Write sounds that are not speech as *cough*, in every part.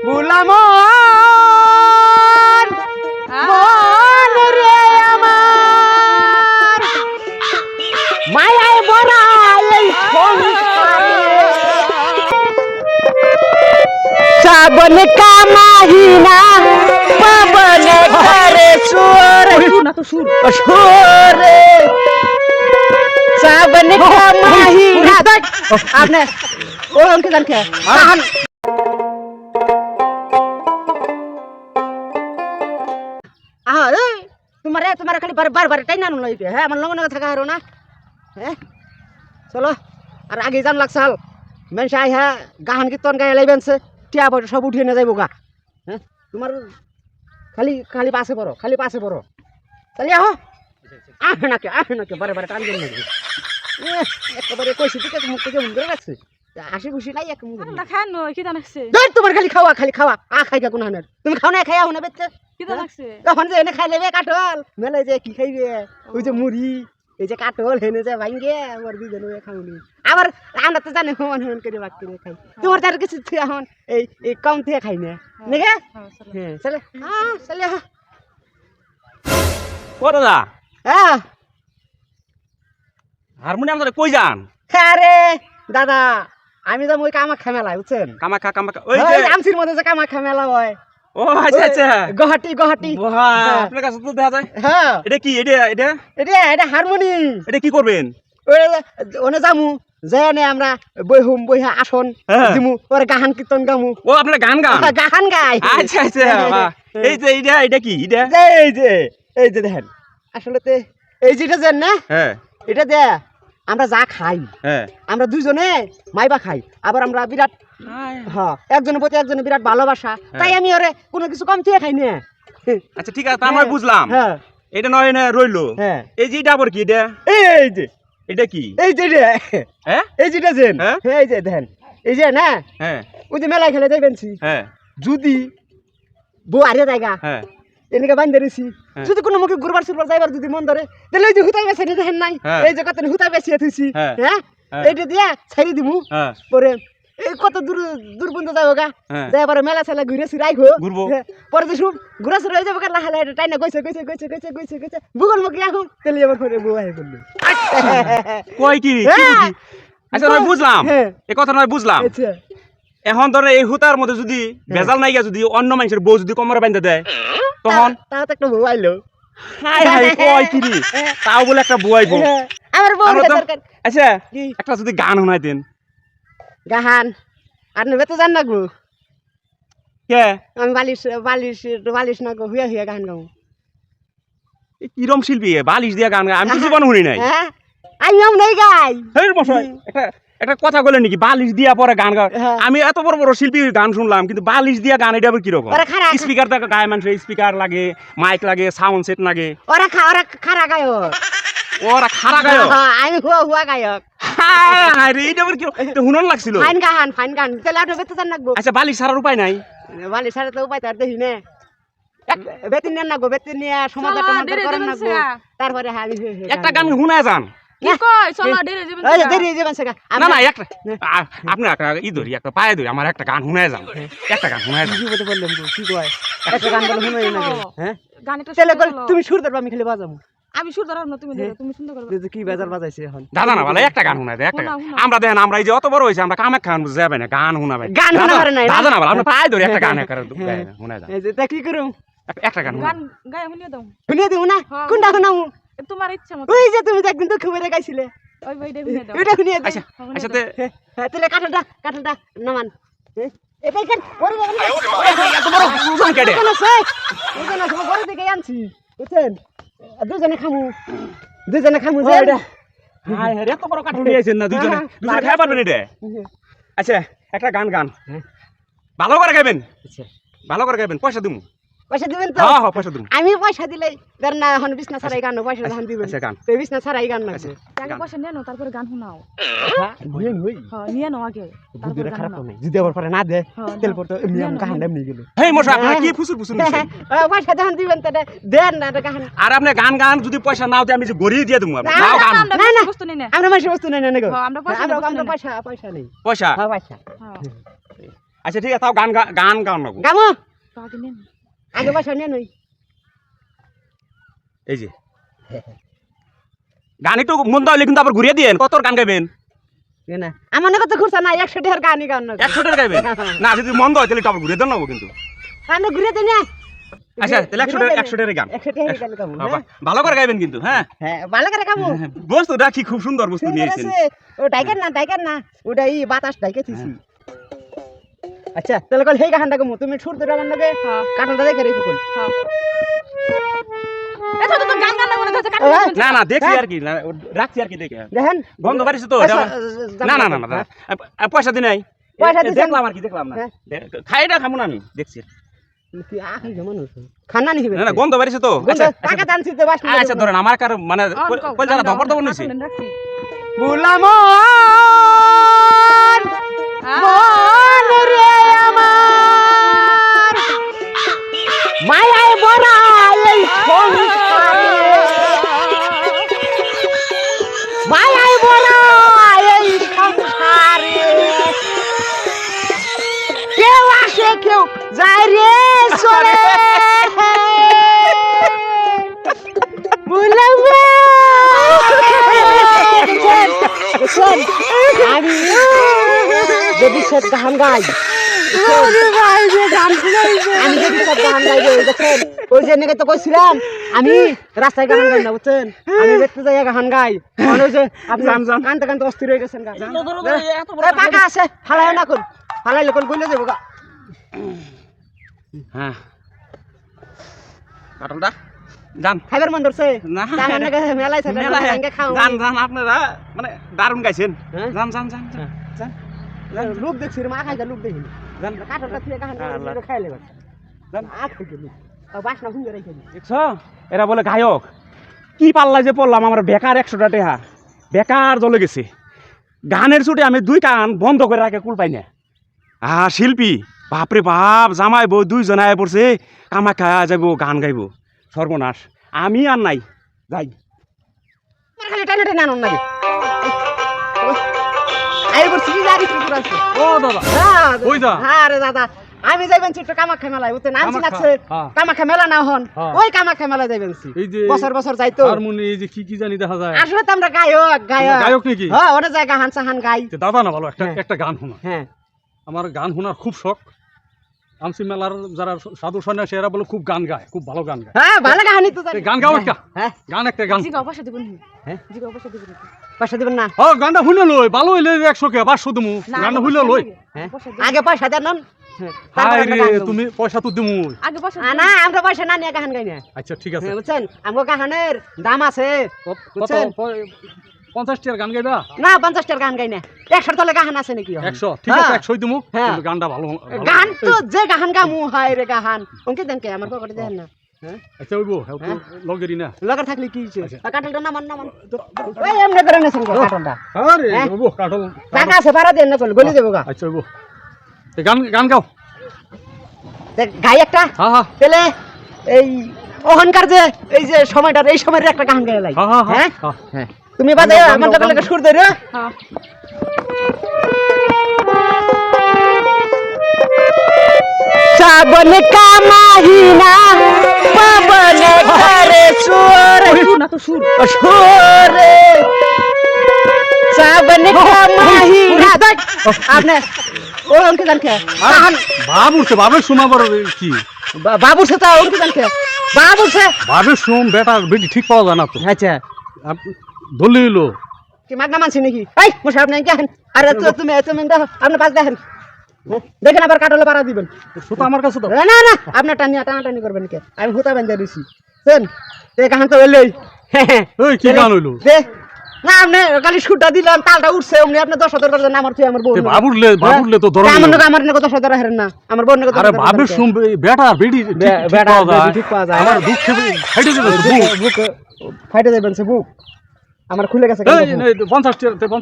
বুলাম মায়ায় বড়া এই সাবন কামাহিনা পাবন করে সুর। সুর সুর। সাবন কামাহিনা আপনি ও অঙ্কে জান তোমার তোমার খালি বার বার টাই না লইবে হ্যাঁ? আমার লঙ্গ থাকা হারো না হ্যাঁ? চলো আর আগে জান লাগছাল মেনসে আই হ্যাঁ গাহান কীর্তন গায়ে লাইবেনছে টিয়া পয়সা সব উঠিয়ে নিয়ে যাইব গা হ্যাঁ? তোমার খালি খালি পাশে পড়ো খালি পাশে পড়ো। চালিয়ে আহ। আহে নাকি আহে নাকি বারে বারে টান এহ, একেবারে কইছি তুই মুখ থেকে মুখ করে রাখছিস হাসি খুশি নাই এক মুখ না নো লাগছে ধর তোমার খালি খাওয়া খালি খাওয়া আ খাই কা কোন হানের। তুমি খাও না খাইয়া হো না লাগছে তখন যে এনে খাই লেবে কাটল মেলে যে কি খাইবে? ওই যে মুড়ি এই যে হেনে যে ভাঙ্গে আমার দুজন খাওনি। আবার আমরা তো জানি হন হন করে বাক করে খাই। তোমার তার কিছু থিয়া হন এই এই কম থেকে খাই না। নাকি? হ্যাঁ, হ্যাঁ চলে। হ্যাঁ চলে। হ্যাঁ হ্যাঁ হারমোনিয়াম ধরে কই যান? আরে দাদা আমি তো ওই কামাখ্যা মেলা বুঝছেন? কামাখা কামাখা ওই ওই যে আমসির মধ্যে যে কামাখ্যা মেলা হয়। ও আচ্ছা আচ্ছা। গুয়াহাটি গুয়াহাটি। আপনার কাছে তো দেখা যায়? হ্যাঁ। এটা কি? এটা এটা? এটা এটা হারমোনি এটা কি করবেন? ওনে যামু আমরা বইহুম বইহা আসন হ্যাঁ। দিমু ওরে গাহান কীর্তন গামু। ও আপনার গান গান? গাহান গাই। আচ্ছা আচ্ছা এই যে এটা এটা কি? এটা এই যে এই যে দেখেন। আসলে এই যেটা যেন না? হ্যাঁ। এটা দে আমরা যা খাই হ্যাঁ। আমরা দুইজনে মাইবা খাই আবার আমরা বিরাট হ্যাঁ। একজনের প্রতি একজনের বিরাট ভালোবাসা। তাই আমি ওরে কোনো কিছু কম চেয়ে খাই না। আচ্ছা ঠিক আছে তা নয় বুঝলাম। হ্যাঁ। এটা নয় না রইল। হ্যাঁ। এই যে এটা আবার কি এটা? এই যে। এটা কি? এই যে হ্যাঁ? এই যেটা হ্যাঁ? এই যে দেখেন। এই যে না? হ্যাঁ। ওই যে মেলায় খেলে হ্যাঁ। যদি বউ আরে জায়গা হ্যাঁ। এনেকে বান্ধে রেছি হ্যাঁ। যদি কোনো মুখে ঘুরবার সুরবার যাইবার যদি মন ধরে তাহলে ওই যে হুতাই বেছে দেখেন নাই। হ্যাঁ। এই যে কত হুতাই বেছিয়ে থুইছি। হ্যাঁ। হ্যাঁ? হ্যাঁ। এইটা দিয়া ছাড়ি দিমু। হ্যাঁ। পরে এই কত দূর দূর পর্যন্ত যাব গা। হ্যাঁ। যাই পরে মেলা ছেলা ঘুরে রাখব ঘুরবো। হ্যাঁ। পরে যে শুভ ঘুরা হয়ে যাব লাহে লাহে টাইনা ভূগোল মুখে পরে বউ আহে বলল। কই কি হ্যাঁ। আচ্ছা নয় বুঝলাম। এই কথা নয় বুঝলাম। আচ্ছা। এখন ধরে এই হুতার মধ্যে যদি ভেজাল নাই গিয়া যদি অন্য মানুষের বউ যদি কোমরে বান্ধে দেয় তখন? তাও তো একটা বউ আইলো। হাই হাই কয় কি তাও বলে একটা বুয়াইবো হ্যাঁ। আমার বউ তো- আচ্ছা একটা যদি গান শোনাই দেন গাহান। আর নেবে তো জান না গো কে? আমি বালিশ বালিশ বালিশ না গো হুয়া হুয়া গান গাও কিরম শিল্পী এ? বালিশ দিয়া গান গায় আমি তো জীবন শুনি নাই। হ্যাঁ। আমি আম নাই গাই। হেই মশাই একটা একটা কথা বলেন নাকি? বালিশ দিয়া পরে গান গায় হ্যাঁ। আমি এত বড় বড় শিল্পীর গান শুনলাম কিন্তু বালিশ দিয়া গান এটা আবার কীরকম। স্পিকার দেখা গায় মানুষের স্পিকার লাগে মাইক লাগে সাউন্ড সেট লাগে। ওরা খা ওরা খারা গায়ক। ওরা খারা গায় হ্যাঁ, আমি হুয়া হুয়া গায়ক। এটা আবার কি? হুনন লাগছিল। ফাইন গাহান ফাইন গান তাহলে আপনি বেতন জান নাগবো? আচ্ছা বালিশ ছাড়ার উপায় নাই। বালিশ সারে তো উপায় তার দেখি নে। বেতন নেন নাগবো বেতন নিয়ে সমাধান চলো, টমাধান দেরি করেন দেবেন তারপরে হ্যাঁ হুয়া হুয়া একটা গান যান। আপনি একটা ই ধরি একটা পায়ে ধরি আমার একটা গান শুনায় যান। একটা গান শুনায় যান। বললাম কি কয়? একটা গান বলে হ্যাঁ? শুনে তুমি সুর ধরবা আমি খালি বাজাবো। আমি সুর ধরাব না তুমি ধরো তুমি সুন্দর করবে। যে কি বেজার বাজাইছে এখন? দাদা না বলে একটা গান শুনায় দেয় একটা শোনাও, শোনাও। আমরা দেখেন আমরা এই যে অত বড় হয়েছে আমরা কামে খান যাবে না গান শুনাবে। গান শোনা পারে নাই না? দাদা না বলে আপনি পায়ে ধরি একটা গান একারে শুনায় যান এই যে তা কি করুম? একটা- গান গান গায়ে শুনিয়ে দাও। শুনিয়ে দিব না? হ্যাঁ। কোনটা শোনাবো তোমার ইচ্ছা মতো। ওই যে তুমি একদিন তো খুবরে গাইছিলে। ওই ভাইটা শুনিয়ে দাও। ওইটা শুনিয়ে দিই আচ্ছা আচ্ছা তে হ্যাঁ তাহলে কাঁঠালটা কাঁঠালটা নামান। হ্যাঁ? এটাই কেন ওরে বাবা, এত বড় ওজন কেটে আছে ওজন আছে ও ঘরে আনছি বুঝছেন? দুজনে খামু। দুজনে খামু যে হায় রে তো বড় কাঠুন নিয়েছেন না দুজনে। হ্যাঁ, দুজনে খাই পারবেন এটা আচ্ছা একটা গান গান। হ্যাঁ। ভালো করে গাইবেন? আচ্ছা। ভালো করে গাইবেন পয়সা দিমু। পয়সা দিবেন তো? হ্যাঁ হ্যাঁ পয়সা দিমু আমি পয়সা দিলে ধর না এখন বিছনা ছাড়াই গান পয়সা ধান দিবেন। আচ্ছা গান। তো বিছনা ছাড়াই গান না আচ্ছা আগে পয়সা নিয়ে নাও তারপরে গান শোনাও। বুঝেন হই হ্যাঁ নিয়ে নাও আগে তারপরে বুদ্ধিটা গান খারাপ নাই যদি আবার পরে না দে। হ্যাঁ, তেল পড়তো এমনি আমি কাহান এমনি গেল হেই মশা আপনারা কি ফুসুর ফুসুর নিছেন? *laughs* পয়সা ধান দিবেন তাহলে দেন না কাহান আর আপনি গান গান যদি পয়সা নাও দিয়ে আমি যে গড়িয়ে দিয়ে দেবো আপনি নাও গান। না, না। বস্তু নিই না। আমরা মাসে বস্তু নেই না গো। হ্যাঁ, আমরা পয়সা আমরা নেই, নেই। পয়সা পয়সা নেই। পয়সা? হ্যাঁ পয়সা। হ্যাঁ। আচ্ছা ঠিক আছে তাও গান গান গান নাগো গামো। আগে বসে নই। এই যে। গান একটু মন দাও কিন্তু আবার ঘুরিয়ে দিয়েন কত গান গাইবেন? আমার তো ঘুরছে না একশো টাকার গানই গান একশো গাইবেন? না যদি মন দাও তাহলে আবার ঘুরিয়ে দেন নাগো কিন্তু। দিন আচ্ছা তাহলে একশো টাকা একশো গান। একশো টাকার গান ভালো করে গাইবেন কিন্তু হ্যাঁ? হ্যাঁ ভালো করে গাবো। বস্তু রাখি খুব সুন্দর বস্তু নিয়েছেন ও ডাইকেন না ডাইকেন না। ওটা ই বাতাস ডাইকে থিছি আচ্ছা তাহলে কল হেই গামু তুমি সুর ধরে আমার হ্যাঁ দেখে রেখে কল হ্যাঁ এ তো তো গান গান না বলে তো কাট হ্যাঁ। না দেখছি আর কি রাখছি আর কি দেখে দেখেন গন্ধ বাড়িছে তো না না না না পয়সা দিই নাই পয়সা দিছেন? দেখলাম আর কি দেখলাম না হ্যাঁ। দে- খাই না খাব না আমি দেখছি তুই খানা নি না না গন্ধ বাড়িছে তো আচ্ছা টাকা দানছি তো বাস আচ্ছা ধরেন আমার কার মানে ধপর ধপর নিছি বুলাম হ্যাঁ। মন রে আমার সব গান গাই। আমি যদি সব গান গাই দেখেন ওই যে নাকি তো কইছিলাম আমি রাস্তায় গান গাই না বুঝছেন? আমি দেখতে যাই গান গাই। মানে ওই আপনি। কানতে কানতে অস্থির হয়ে গেছেন গা। এ, পাকা আছে ফালাই না কোন ফালাইলে কোন গইলে যাব গা। হ্যাঁ। কাটলটা যান। খাইবার মন ধরছে। না। গান নাকি মেলাই থাকে মেলায়। খাও যান যান আপনারা মানে দারুণ গাইছেন। হ্যাঁ? যান যান যান যান, যান। লোক দেখছি মা খাইছে লোক কাঠটা থেকে খাইলে এরা বলে গায়ক কি পাল্লা যে পড়লাম আমার বেকার একশোটা টেহা। বেকার জ্বলে গেছে। গানের ছুটে আমি দুই কান বন্ধ করে রাখে কুল পাই না। আ শিল্পী বাপরে বাপ জামাই বউ দুইজন আয় পড়ছে কামাখ্যা যাইব গান গাইব। সর্বনাশ। আমি আর নাই যাই। আমার খালি টানে টানে আনন্দ লাগে আই বলছি কি জানি কি করাছে ও দাদা ওই দা। হ্যাঁ রে দাদা আমি যাইবেন ছোট্ট কামাখ্যা মেলায় বুঝতে নামছি কামাখ্যা। কামাখ্যা মেলা না হন। ওই কামাখ্যা মেলায় যাইবেন এই যে বছর বছর যাইতো হারমোনি এই যে কি কি জানি দেখা যায়। আসলে তো আমরা গায়ক গায়ক। গায়ক নাকি? হ্যাঁ অনেক জায়গা হান সাহান গাই। দাদা না ভালো একটা। একটা গান শোনা। হ্যাঁ। আমার গান শোনার খুব শখ। আমসি মেলার যারা সাধু সন্ন্যাসী এরা বলে খুব গান গায় খুব ভালো গান গায়। হ্যাঁ ভালো তো গান গাও একটা। হ্যাঁ। গান একটা গান। জিগা পয়সা দিবেন। হ্যাঁ? জিগা পয়সা দিবেন। পয়সা দিবেন না? ও গানটা শুনে লই ভালো হইলে একশো কে পাঁচশো দিমু। শুনে পয়সা লই। হ্যাঁ। আগে পয়সা দেন নন হাই রে তুমি পয়সা তো দিমু। আগে পয়সা না আমরা পয়সা না নিয়ে গান গাই না আচ্ছা ঠিক আছে। বুঝছেন? আমার গাহানের দাম আছে বুঝছেন? পঞ্চাশ টাকার গান গাইবা? না পঞ্চাশ টাকার গান গাই না। একশো তলে গাহান আছে নাকি? একশো ঠিক আছে হ্যাঁ। একশোই দিমু। হ্যাঁ। গানটা ভালো গান তো যে গাহান গামু হয় রে গাহান। অঙ্কিত দেন কে? আমার পকেটে দেন না। হ্যাঁ? আচ্ছা ওইবো হ্যাঁ তো লগেরই না। লগর থাকলে কি হইছে? আচ্ছা। আর কাটলটা নামান নামান ওই এমনি করে নেছেন গো কাটলটা আরে হ্যাঁ? ওইবো কাটল টাকা আছে পারা দেন না কল গলি দেবো গা। আচ্ছা ওইবো এই গান গান গাও। তে গাই একটা। হ্যাঁ হ্যাঁ পেলে এই অহংকার যে এই যে সময়টা এই সময়ের একটা গান লাই। হ্যাঁ হ্যাঁ হ্যাঁ হ্যাঁ? হ্যাঁ তুমি বাদে আমার লগে লগে সুর ধরে। হ্যাঁ। सावन का महीना पवन करे सुर সুর না তো সুর सुर सावन का महीना देख आपने ओ उनके जान के काहन বাবু উঠছে বাবের সোমা বড় কি बाबू से था उनके जान के बाबू से বাবের সোম বেটার বেটি ঠিক পাওয়া যায় না তো अच्छा ধরলে হইলো কি মাগনা মানছি নাকি এই মুসাব নাই কেন আরে তো তুমি তুমি দেখো আপনি পাঁচ দেখেন হ্যাঁ, দেখেন আবার কাটলে পাড়া দিবেন। সুতা আমার কাছে না না না আপনি টানি টানাটানি করবেন কে? আমি হুতা বেঁধে দিছি। শুন তে কাহান তো এলই। এই কি গান হইল? না আপনি খালি সুটা দিলাম তালটা উঠছে অমনি আপনি দশ হাজার করছেন আমার তুই আমার বোন তে বাবুরলে বাবুরলে তো ধরো আমার নাকি আমার নাকি দশ হাজার হেরেন না। আমার বোন নাকি আরে বাবের বেটি ঠিক- বে- ঠিক বেটা- ঠিক পাওয়া যায়। আমার যাবে বুক। বুক ফাইটে যাবেন সে বুক। আমার খুলে গেছে টাকা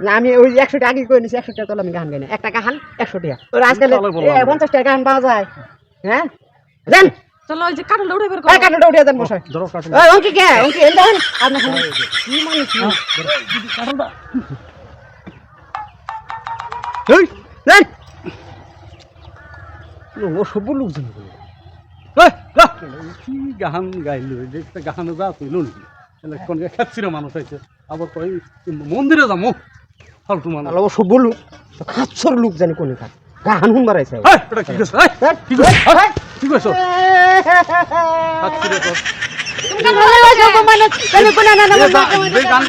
টাকা আমি ওই একশো টাকা আগে করে নিছি একশো টাকা তোলা আমি গান গাই না একটা গাহান একশো টাকা। ওর আজকাল পঞ্চাশ টাকা গান পাওয়া যায়। হ্যাঁ? জান চলো ওই যে কাটলটা উঠে বের এই করো কাঠটা দেন মশাই ধরো কাটল ওই অঙ্কি কে অঙ্কি আপনি খালি কি মানুষ না এই দেন ও সব লোকজন এই, কি গান গাইলো গান যা নাকি? কোন খাচ্ছিল মানুষ আছে আবার কই মন্দিরে যাব ফালতু মানুষ। ও সব লোক খাচ্ছর লোক জানি কোনে কাজ গান হুন মারাইছে এটা কি কইছ কি কইছ এই, কি কইছ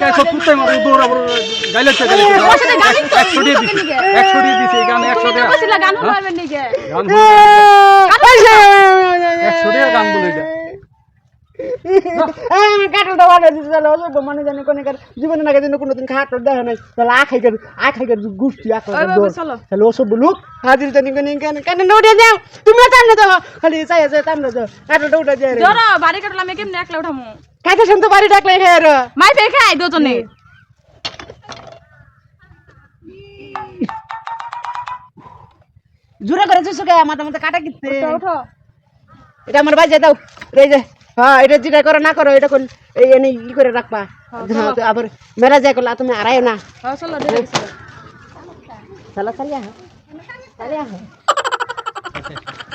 গা- গাইলে তো গান বলে এটা কাটলটা অর্ডার দিতে তাহলে অসভ্য মানে জানি কোনে কার জীবনে না কিন্তু কোনোদিন খাটর দেখা নাই। তাহলে আ খাই আ খাই গোষ্ঠী আ ওই বাবা, চলো। তাহলে অসভ্য লোক হাজির জানি কোনে কেন কেন উঠে যাও? তুমি টানলে দাও খালি চাই আছে টানলে দাও কাটলটা উঠে যায় জোর বাড়ি কাটলাম আমি কেমনে একলা উঠামু? খাইতে শুনতে বাড়ি ডাকলে খাই রে। মাই পে খাই দুজনে। জোরে করে চুষো গে আমার মধ্যে কাটা উঠো। এটা আমার বাজে দাও। এই যে হ্যাঁ এটা যেটা করো না করো এটা এই এনে ই করে রাখবা। হ্যাঁ আবার মেরা যায় করলা তুমি আড়াইও না। হ্যাঁ চলো চালিয়ে আহ *laughs*